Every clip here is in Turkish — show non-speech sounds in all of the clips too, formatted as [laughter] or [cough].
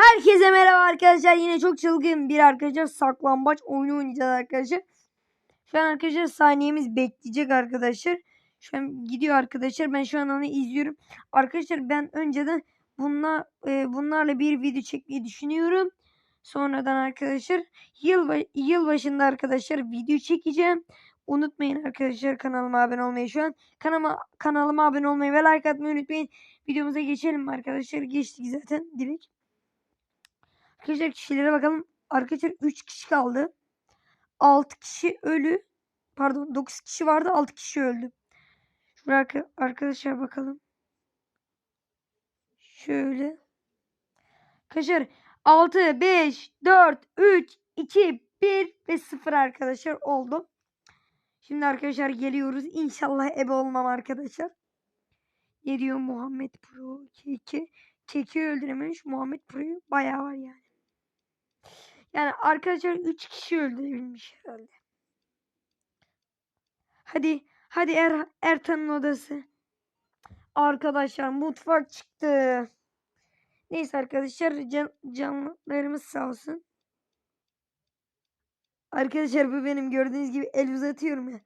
Herkese merhaba arkadaşlar. Yine çok çılgın bir arkadaşlar saklambaç oyunu oynayacağız arkadaşlar. Şu an arkadaşlar saniyemiz bekleyecek arkadaşlar. Şu an gidiyor arkadaşlar. Ben şu an onu izliyorum. Arkadaşlar ben önceden bunlar e, bunlarla bir video çekmeyi düşünüyorum. Sonradan arkadaşlar yıl yıl başında arkadaşlar video çekeceğim. Unutmayın arkadaşlar kanalıma abone olmayı şu an. Kanalıma, kanalıma abone olmayı ve like atmayı unutmayın. Videomuza geçelim arkadaşlar? Geçtik zaten direkt. Arkadaşlar kişilere bakalım. Arkadaşlar 3 kişi kaldı. 6 kişi ölü. Pardon 9 kişi vardı 6 kişi öldü. Şuraya arka- arkadaşlar bakalım. Şöyle. Arkadaşlar 6, 5, 4, 3, 2, 1 ve 0 arkadaşlar oldu. Şimdi arkadaşlar geliyoruz. İnşallah ebe olmam arkadaşlar. Ne diyor Muhammed Pro? Keke. Keke öldürememiş. Muhammed Pro'yu bayağı var yani. Yani arkadaşlar 3 kişi öldürebilmiş herhalde. Hadi. Hadi er, Ertan'ın odası. Arkadaşlar mutfak çıktı. Neyse arkadaşlar can, canlarımız sağ olsun. Arkadaşlar bu benim gördüğünüz gibi el uzatıyorum ya.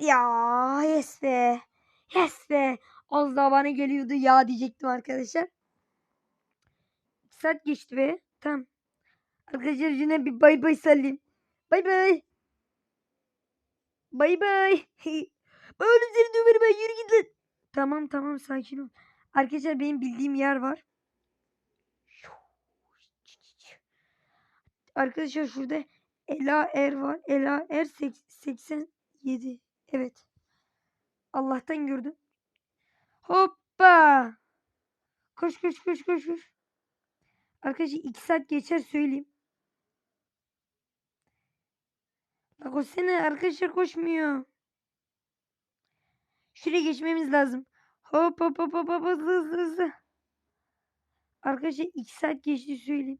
Ya yes be. Yes be. Az daha bana geliyordu ya diyecektim arkadaşlar. Saat geçti be. Tamam. Arkadaşlar yine bir bay bay sallayayım. Bay bay. Bay bay. [laughs] Böyle seni döverim ben yürü git lan. Tamam tamam sakin ol. Arkadaşlar benim bildiğim yer var. Arkadaşlar şurada Ela Er var. Ela Er sek- 87. Evet. Allah'tan gördüm. Hoppa. Koş koş koş koş koş. Arkadaşlar 2 saat geçer söyleyeyim. Bak o sene arkadaşlar koşmuyor. Şuraya geçmemiz lazım. Hop hop hop hop hop hızlı hızlı. Arkadaşlar 2 saat geçti söyleyeyim.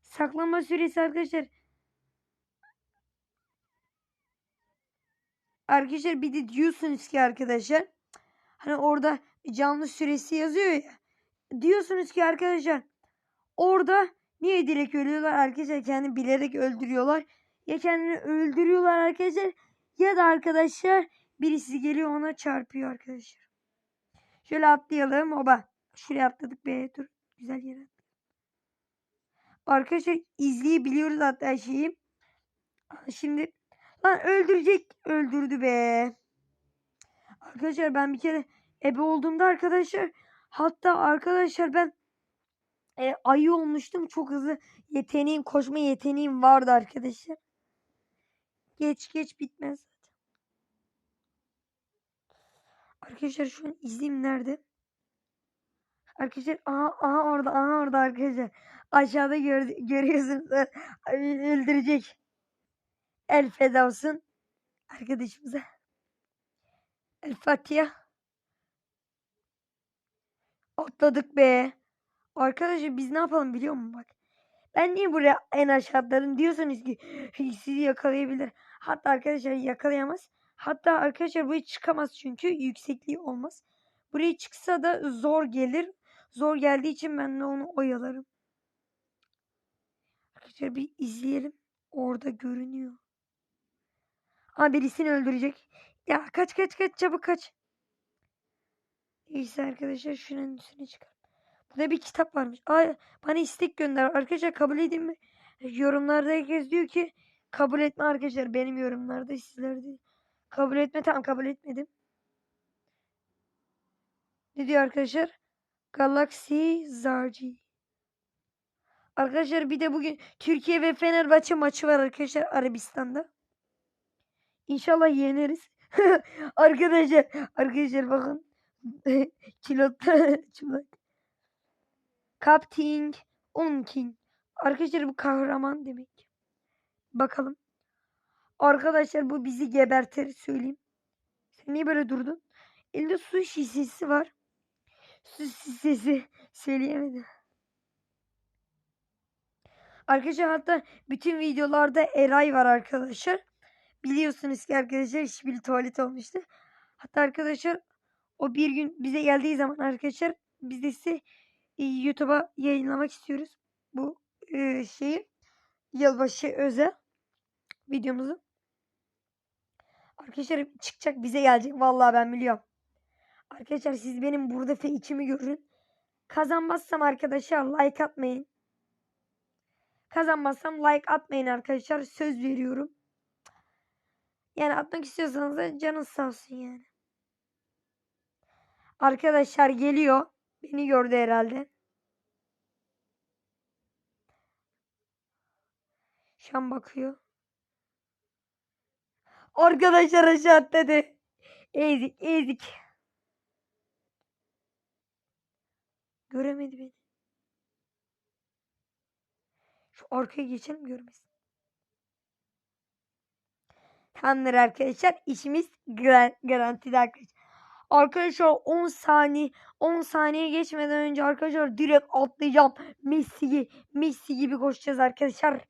Saklama süresi arkadaşlar. Arkadaşlar bir de diyorsunuz ki arkadaşlar. Hani orada canlı süresi yazıyor ya. Diyorsunuz ki arkadaşlar. Orada niye direkt ölüyorlar? Arkadaşlar kendi bilerek öldürüyorlar. Ya kendini öldürüyorlar arkadaşlar. Ya da arkadaşlar birisi geliyor ona çarpıyor arkadaşlar. Şöyle atlayalım. Oba. Şuraya atladık be. Dur. Güzel yere. Arkadaşlar izleyebiliyoruz hatta şeyi. Şimdi lan öldürecek. Öldürdü be. Arkadaşlar ben bir kere ebe olduğumda arkadaşlar hatta arkadaşlar ben e, ayı olmuştum. Çok hızlı yeteneğim, koşma yeteneğim vardı arkadaşlar. Geç geç bitmez zaten. Arkadaşlar şu an izleyeyim nerede? Arkadaşlar aha, aha orada aha orada arkadaşlar. Aşağıda gör, görüyorsunuz. Öldürecek. El feda olsun. Arkadaşımıza. El Fatiha. Atladık be. Arkadaşlar biz ne yapalım biliyor musun bak. Ben niye buraya en aşağılarım diyorsanız ki sizi yakalayabilir. Hatta arkadaşlar yakalayamaz. Hatta arkadaşlar buraya çıkamaz çünkü yüksekliği olmaz. Buraya çıksa da zor gelir. Zor geldiği için ben de onu oyalarım. Arkadaşlar bir izleyelim. Orada görünüyor. Aa birisini öldürecek. Ya kaç kaç kaç çabuk kaç. Neyse arkadaşlar şunun üstüne çıkar. Burada bir kitap varmış. Aa, bana istek gönder. Arkadaşlar kabul edeyim mi? Yorumlarda herkes diyor ki kabul etme arkadaşlar. Benim yorumlarda sizler de kabul etme. Tamam kabul etmedim. Ne diyor arkadaşlar? Galaxy Zarci. Arkadaşlar bir de bugün Türkiye ve Fenerbahçe maçı var arkadaşlar Arabistan'da. İnşallah yeneriz. [laughs] arkadaşlar arkadaşlar bakın. [laughs] Kilotla [laughs] çıplak. Captain Onkin. Arkadaşlar bu kahraman demek. Bakalım. Arkadaşlar bu bizi gebertir söyleyeyim. Sen niye böyle durdun? Elinde su şişesi var. Su şişesi söyleyemedim. Arkadaşlar hatta bütün videolarda Eray var arkadaşlar. Biliyorsunuz ki arkadaşlar hiçbir tuvalet olmuştu. Hatta arkadaşlar o bir gün bize geldiği zaman arkadaşlar biz de size YouTube'a yayınlamak istiyoruz. Bu e, şeyi yılbaşı özel videomuzu. Arkadaşlar çıkacak bize gelecek. Vallahi ben biliyorum. Arkadaşlar siz benim burada fake'imi görün. Kazanmazsam arkadaşlar like atmayın. Kazanmazsam like atmayın arkadaşlar. Söz veriyorum. Yani atmak istiyorsanız da canınız sağ olsun yani. Arkadaşlar geliyor. Beni gördü herhalde. Şu bakıyor. Arkadaşlar aşağı atladı. Ezik ezik. Göremedi beni. Şu arkaya geçelim görmesin. Tamamdır arkadaşlar. İşimiz gar- garantide arkadaşlar. Arkadaşlar 10 saniye 10 saniye geçmeden önce arkadaşlar direkt atlayacağım. Messi, Messi gibi koşacağız arkadaşlar.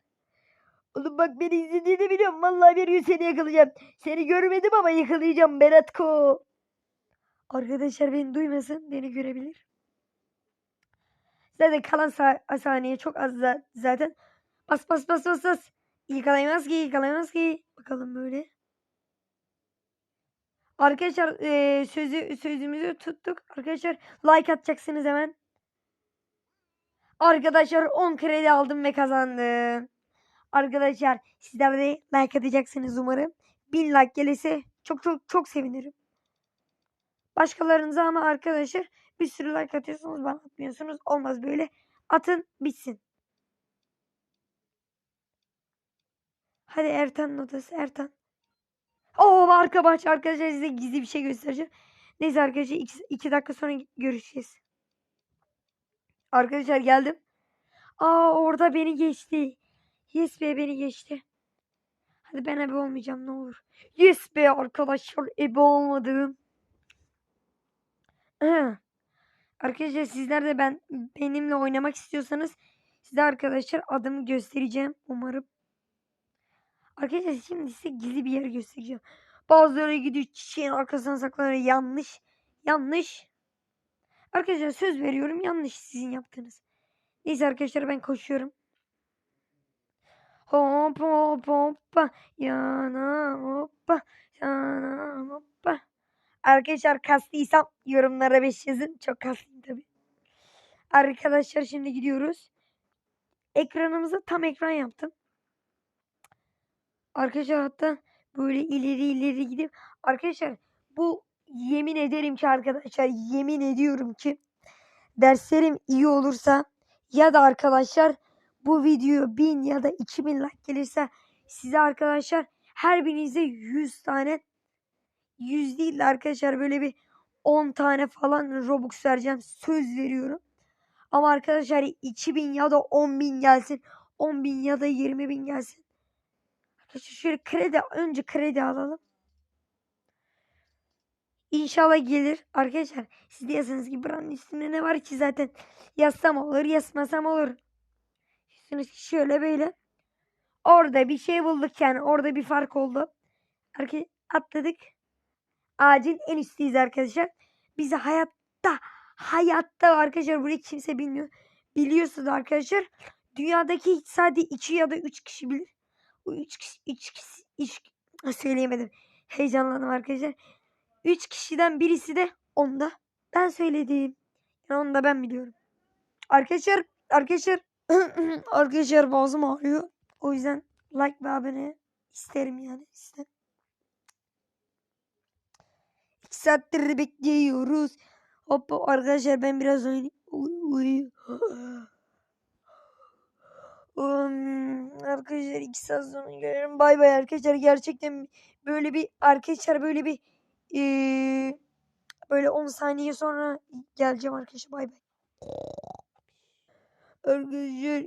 Oğlum bak beni izlediğini biliyorum. Vallahi bir gün seni yakalayacağım. Seni görmedim ama yakalayacağım Beratko. Arkadaşlar beni duymasın. Beni görebilir. Zaten kalan sa- saniye çok az za- zaten. Bas bas bas bas bas. Yakalayamaz ki yakalayamaz ki. Bakalım böyle. Arkadaşlar eee, sözü sözümüzü tuttuk. Arkadaşlar like atacaksınız hemen. Arkadaşlar 10 kredi aldım ve kazandım. Arkadaşlar sizler de like atacaksınız umarım. 1000 like gelirse çok çok çok sevinirim. Başkalarınıza ama arkadaşlar bir sürü like atıyorsunuz bana atmıyorsunuz. Olmaz böyle. Atın bitsin. Hadi Ertan'ın odası Ertan. Oo arka bahçe arkadaşlar size gizli bir şey göstereceğim. Neyse arkadaşlar 2 dakika sonra görüşeceğiz. Arkadaşlar geldim. Aa orada beni geçti. Yes be beni geçti. Hadi ben ebe olmayacağım ne olur. Yes be arkadaşlar ebe olmadım. [clears throat] Arkadaşlar sizler de ben benimle oynamak istiyorsanız size arkadaşlar adımı göstereceğim umarım. Arkadaşlar şimdi size gizli bir yer göstereceğim. Bazıları gidiyor çiçeğin arkasına saklanıyor. Yanlış. Yanlış. Arkadaşlar söz veriyorum yanlış sizin yaptığınız. Neyse arkadaşlar ben koşuyorum. Hop hop hoppa yana hoppa yana hoppa. Arkadaşlar kastıysam yorumlara 5 yazın. Çok kastım tabi. Arkadaşlar şimdi gidiyoruz. Ekranımızı tam ekran yaptım. Arkadaşlar hatta böyle ileri ileri gidip arkadaşlar bu yemin ederim ki arkadaşlar yemin ediyorum ki derslerim iyi olursa ya da arkadaşlar bu video 1000 ya da 2000 like gelirse size arkadaşlar her birinize 100 tane 100 değil de arkadaşlar böyle bir 10 tane falan Robux vereceğim. Söz veriyorum. Ama arkadaşlar 2000 ya da 10.000 gelsin. 10.000 ya da 20.000 gelsin. Arkadaşlar şöyle kredi önce kredi alalım. İnşallah gelir. Arkadaşlar siz de yazınız ki buranın üstünde ne var ki zaten. Yazsam olur yazmasam olur. Üstünüz şöyle böyle. Orada bir şey bulduk yani. Orada bir fark oldu. Arkadaşlar atladık. Ağacın en üstteyiz arkadaşlar. Bizi hayatta hayatta arkadaşlar burayı kimse bilmiyor. Biliyorsunuz arkadaşlar. Dünyadaki sadece 2 ya da 3 kişi bilir. 3 kişi, 3 kişi, üç, söyleyemedim. Heyecanlandım arkadaşlar. 3 kişiden birisi de onda. Ben söyledim. Yani onu da ben biliyorum. Arkadaşlar, arkadaşlar, [clears throat] arkadaşlar boğazım ağrıyor. O yüzden like ve abone isterim yani. İsterim. 2 saattir bekliyoruz. Hop arkadaşlar ben biraz oynayayım. Uy, uy. Um, arkadaşlar 2 saat sonra gelirim. Bay bay arkadaşlar. Gerçekten böyle bir arkadaşlar böyle bir ee, böyle 10 saniye sonra geleceğim arkadaşlar. Bay bay. Arkadaşlar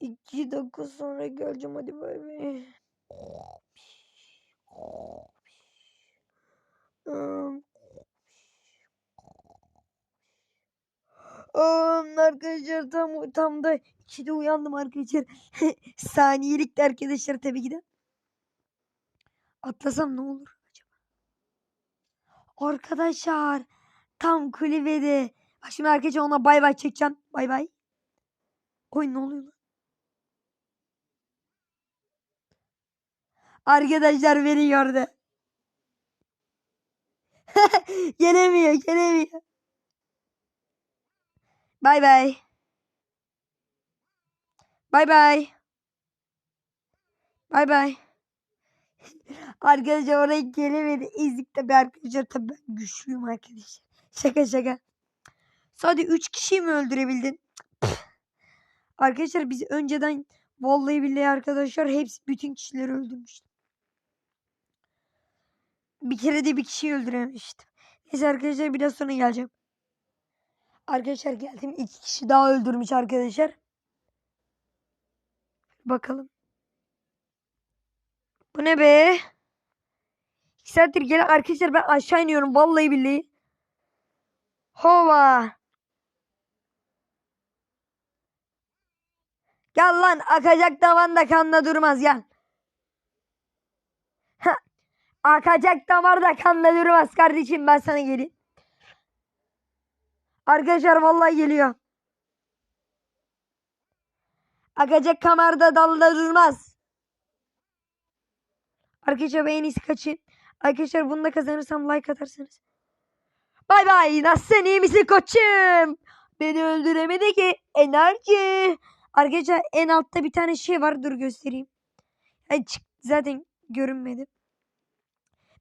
2 dakika sonra geleceğim. Hadi bay bay. Um, arkadaşlar tam tam da 2'de uyandım arkadaşlar. [laughs] Saniyelikti arkadaşlar tabii ki de. Atlasam ne olur acaba? Arkadaşlar tam kulübede Bak Şimdi arkadaşlar ona bay bay çekeceğim. Bay bay. Oy ne oluyor lan? Arkadaşlar beni gördü. [laughs] gelemiyor, gelemiyor. Bay bay. Bay bay. Bay bay. [laughs] Arkadaşlar oraya gelemedi. İzlik tabi arkadaşlar. Tabi ben güçlüyüm arkadaşlar. Şaka şaka. Sadece 3 kişiyi mi öldürebildin? Arkadaşlar biz önceden vallahi billahi arkadaşlar hepsi bütün kişileri öldürmüştüm. Bir kere de bir kişiyi öldürememiştim. Neyse arkadaşlar biraz sonra geleceğim. Arkadaşlar geldim. iki kişi daha öldürmüş arkadaşlar. Bakalım. Bu ne be? İki saattir gelen arkadaşlar ben aşağı iniyorum. Vallahi billahi. Hova. Gel lan akacak davanda kanla durmaz gel. Ha, akacak damarda kanla durmaz kardeşim ben sana geleyim. Arkadaşlar vallahi geliyor. Akacak kamerada dalda durmaz. Arkadaşlar en iyisi kaçayım. Arkadaşlar bunu da kazanırsam like atarsanız. Bay bay. Nasılsın iyi misin koçum? Beni öldüremedi ki. Enerji. Arkadaşlar en altta bir tane şey var. Dur göstereyim. Yani zaten görünmedi.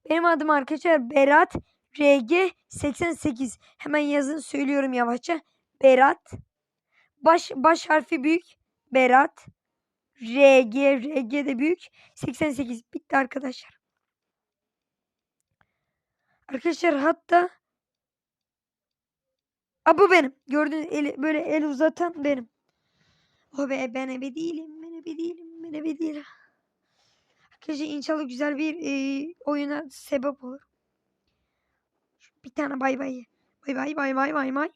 Benim adım arkadaşlar Berat RG 88. Hemen yazın söylüyorum yavaşça. Berat. Baş baş harfi büyük. Berat. RG RG de büyük. 88 bitti arkadaşlar. Arkadaşlar hatta Aa, bu benim. Gördüğünüz eli, böyle el uzatan benim. O be ben ebe değilim. Ben ebe değilim. Ben ebe değilim. Arkadaşlar inşallah güzel bir e, oyuna sebep olur. Bir tane bay bay. Bay bay bay bay bay bay.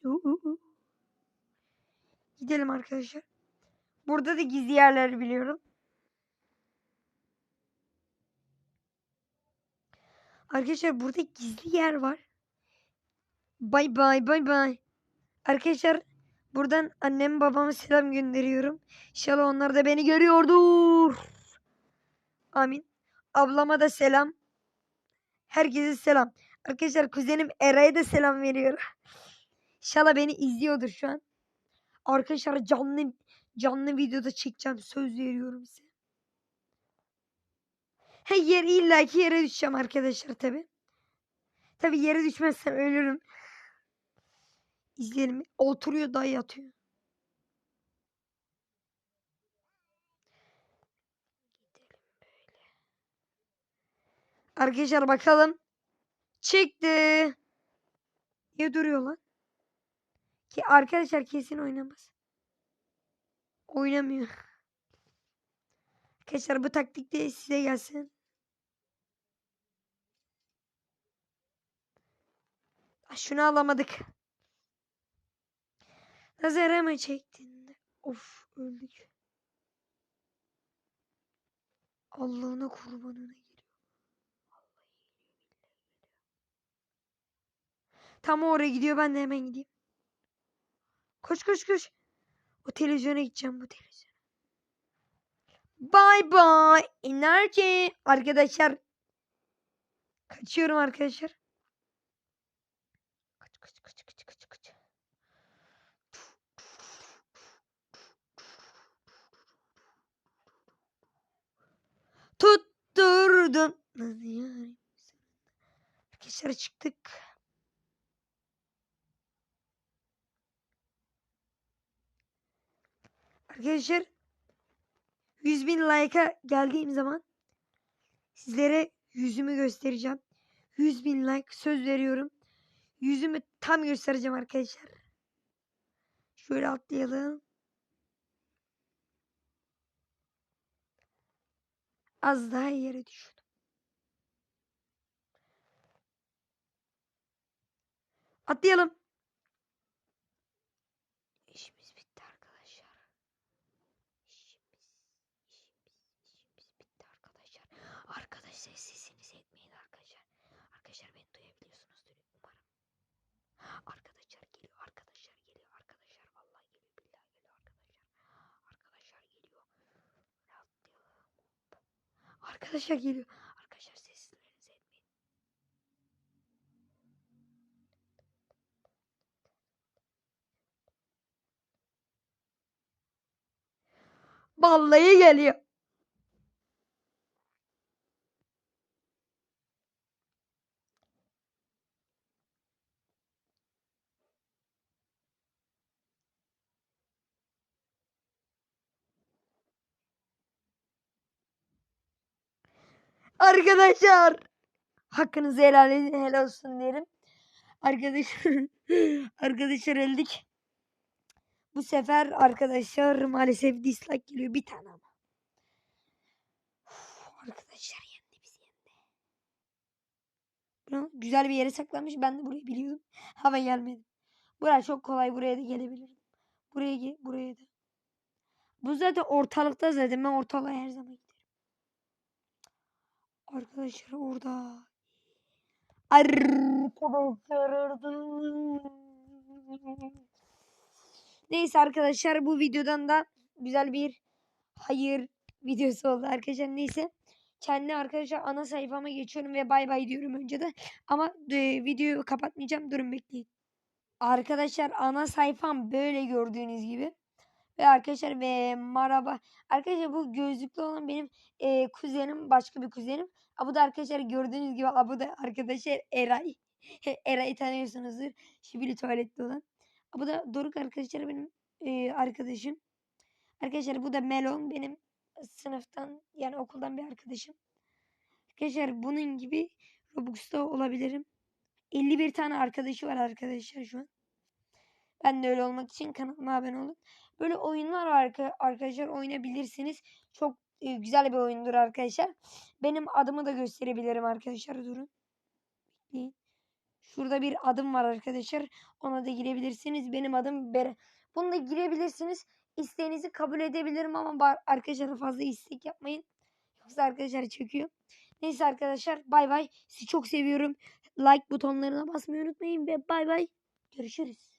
Gidelim arkadaşlar. Burada da gizli yerler biliyorum. Arkadaşlar burada gizli yer var. Bay bay bay bay. Arkadaşlar buradan annem babama selam gönderiyorum. İnşallah onlar da beni görüyordur. Amin. Ablama da selam. Herkese selam. Arkadaşlar kuzenim Eray'a da selam veriyorum. İnşallah beni izliyordur şu an. Arkadaşlar canlı canlı videoda çekeceğim. Söz veriyorum size. He yer illa ki yere düşeceğim arkadaşlar tabi. Tabi yere düşmezsem ölürüm. İzleyelim. Oturuyor da yatıyor. Arkadaşlar bakalım. Çıktı. Niye duruyor lan? Ki arkadaşlar kesin oynamaz. Oynamıyor. Arkadaşlar bu taktik de size gelsin. Ah, Şunu alamadık. Nazara mı çektin? Of öldük. Allah'ına kurbanına Tam oraya gidiyor ben de hemen gideyim. Koş koş koş. O televizyona gideceğim bu televizyona. Bye bye. Enerji. Arkadaşlar. Kaçıyorum arkadaşlar. Kaç kaç kaç kaç. Tutturdum. Arkadaşlar çıktık. Arkadaşlar 100 bin like'a geldiğim zaman sizlere yüzümü göstereceğim. 100 bin like söz veriyorum. Yüzümü tam göstereceğim arkadaşlar. Şöyle atlayalım. Az daha yere düşürdüm. Atlayalım. İşimiz bitti arkadaşlar. İşimiz, işimiz, işimiz bitti arkadaşlar. Arkadaşlar sesinizi etmeyin arkadaşlar. Arkadaşlar beni duyabiliyorsunuzdur umarım. Arkadaşlar geliyor Arkadaşlar geliyor arkadaşlar. Vallahi geliyor. Billahi geliyor arkadaşlar. Arkadaşlar geliyor. Arkadaşlar geliyor. Arkadaşlar seslerinizi etmeyin. Vallahi geliyor. Arkadaşlar hakkınızı helal helal olsun derim. Arkadaşlar [laughs] arkadaşlar öldük. Bu sefer arkadaşlar maalesef dislike geliyor bir tane ama. Uf, arkadaşlar yendi bizi yendi. Bunu güzel bir yere saklamış. Ben de burayı biliyordum. [laughs] Hava gelmedi. Buraya çok kolay buraya da gelebilirim. Buraya ge- buraya da. Bu zaten ortalıkta zaten ben ortalığa her zaman. Arkadaşlar orada. Arkadaşlar. Neyse arkadaşlar bu videodan da güzel bir hayır videosu oldu arkadaşlar. Neyse kendi arkadaşlar ana sayfama geçiyorum ve bay bay diyorum önce de. Ama e, videoyu kapatmayacağım. Durun bekleyin. Arkadaşlar ana sayfam böyle gördüğünüz gibi. Ve arkadaşlar ve merhaba. Arkadaşlar bu gözlüklü olan benim e, kuzenim. Başka bir kuzenim. Ha, bu da arkadaşlar gördüğünüz gibi ha, bu da arkadaşlar Eray. [laughs] Eray'ı tanıyorsunuzdur. Şibili tuvaletli olan. Ha, bu da Doruk arkadaşlar benim e, arkadaşım. Arkadaşlar bu da Melon benim sınıftan yani okuldan bir arkadaşım. Arkadaşlar bunun gibi Robux'ta olabilirim. 51 tane arkadaşı var arkadaşlar şu an. Ben de öyle olmak için kanalıma abone olun. Böyle oyunlar arka- arkadaşlar oynayabilirsiniz. Çok e, güzel bir oyundur arkadaşlar. Benim adımı da gösterebilirim arkadaşlar. Durun. Şurada bir adım var arkadaşlar. Ona da girebilirsiniz. Benim adım Bere. Bunu da girebilirsiniz. İsteğinizi kabul edebilirim ama arkadaşlar fazla istek yapmayın. Yoksa arkadaşlar çöküyor. Neyse arkadaşlar bay bay. Sizi çok seviyorum. Like butonlarına basmayı unutmayın ve bay bay. Görüşürüz.